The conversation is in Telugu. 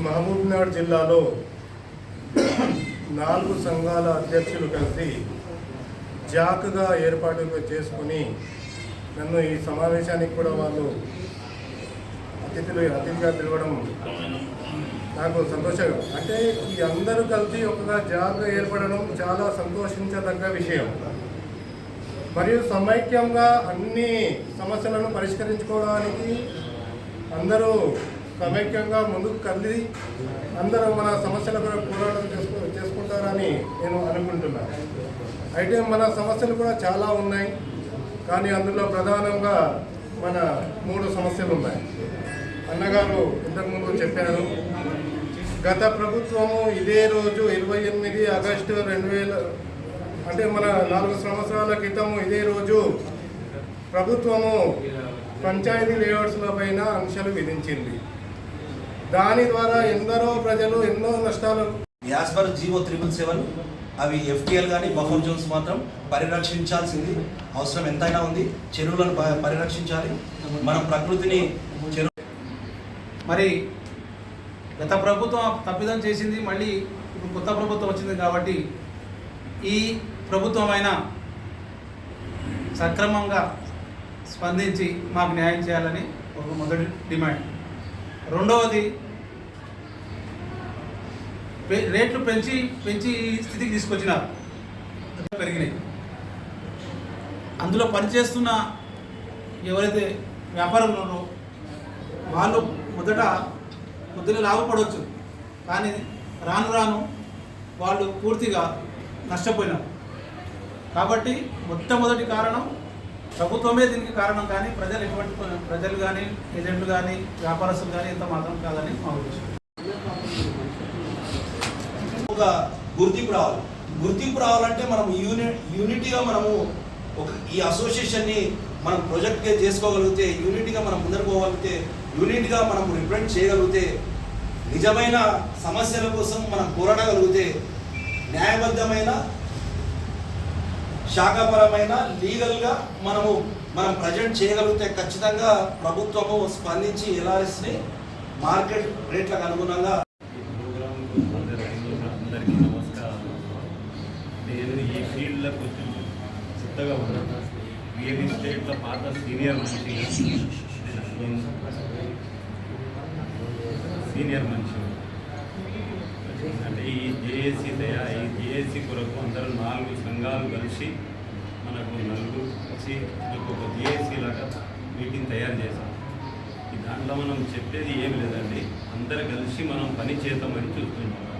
మహబూబ్నగర్ జిల్లాలో నాలుగు సంఘాల అధ్యక్షులు కలిసి జాక్గా ఏర్పాటు చేసుకుని నన్ను ఈ సమావేశానికి కూడా వాళ్ళు అతిథులు అతిథిగా పిలవడం నాకు సంతోషంగా అంటే ఈ అందరూ కలిసి ఒక జాగ్గా ఏర్పడడం చాలా సంతోషించదగ్గ విషయం. మరియు సమైక్యంగా అన్ని సమస్యలను పరిష్కరించుకోవడానికి అందరూ సమైక్యంగా ముందుకు కదిలి అందరూ మన సమస్యల కూడా పోరాటం చేసుకు చేసుకుంటారని నేను అనుకుంటున్నాను అయితే మన సమస్యలు కూడా చాలా ఉన్నాయి. కానీ అందులో ప్రధానంగా మన మూడు సమస్యలు ఉన్నాయి. అన్నగారు ఇంతకుముందు చెప్పారు గత ప్రభుత్వము ఇదే రోజు ఇరవై ఎనిమిది ఆగస్టు రెండు వేల అంటే మన నాలుగు సంవత్సరాల క్రితం ఇదే రోజు ప్రభుత్వము పంచాయతీ లేఅవుట్స్ల పైన ఆంక్షలు విధించింది. దాని ద్వారా ఎందరో ప్రజలు ఎన్నో నష్టాలు as per GO triple seven అవి ఎఫ్టిఎల్ కానీ బఫర్ జోన్స్ మాత్రం పరిరక్షించాల్సింది. అవసరం ఎంతైనా ఉంది. చెరువులను ప- పరిరక్షించాలి. మనం ప్రకృతిని చెరువు మరి గత ప్రభుత్వం తప్పిదం చేసింది మళ్ళీ ఇప్పుడు కొత్త ప్రభుత్వం వచ్చింది కాబట్టి ఈ ప్రభుత్వం అయినా సక్రమంగా స్పందించి మాకు న్యాయం చేయాలని ఒక మొదటి డిమాండ్. రెండవది రేట్లు పెంచి పెంచి స్థితికి తీసుకొచ్చినారు పెరిగినాయి. అందులో పనిచేస్తున్న ఎవరైతే వ్యాపారంలో ఉన్నారో వాళ్ళు మొదట కొద్దిగా లాభపడవచ్చు. కానీ రాను రాను వాళ్ళు పూర్తిగా నష్టపోయినారు. కాబట్టి మొట్టమొదటి కారణం ప్రభుత్వమే దీనికి కారణం కానీ ప్రజలు ఎటువంటి ప్రజలు కానీ ఏజెంట్లు కానీ వ్యాపారస్తులు కానీ ఇంత మాత్రం కాదని మా ఉద్దేశం. ఒక గుర్తింపు రావాలి. గుర్తింపు రావాలంటే మనం యూని యూనిటీగా మనము ఒక ఈ అసోసియేషన్ని మనం ప్రొజెక్ట్గా చేసుకోగలిగితే యూనిట్గా మనం ముందరకు పోగలిగితే యూనిట్గా మనం రిప్రజెంట్ చేయగలిగితే నిజమైన సమస్యల కోసం మనం పోరాడగలిగితే న్యాయబద్ధమైన శాఖాపరమైన లీగల్గా మనము మనం ప్రజెంట్ చేయగలిగితే ఖచ్చితంగా ప్రభుత్వము స్పందించి ఎల్ఆర్ఎస్ని మార్కెట్ రేట్లకు అనుగుణంగా అందరికీ నమస్కారం నేను ఈ ఫీల్డ్లో కొంచెం కొత్తగా ఉన్నాను. రియల్ ఎస్టేట్లో పాత సీనియర్ మనిషి సీనియర్ మనిషి జేఏసీ దయా ఈ జేఏసీ కొరకు అందరూ నాలుగు సంఘాలు కలిసి మనకు నలుగురు వచ్చి మనకు ఒక జేఏసీ లాగా మీటింగ్ తయారు చేశాం. దాంట్లో మనం చెప్పేది ఏమి లేదండి. అందరు కలిసి మనం పని చేద్దామని చూస్తున్నాం.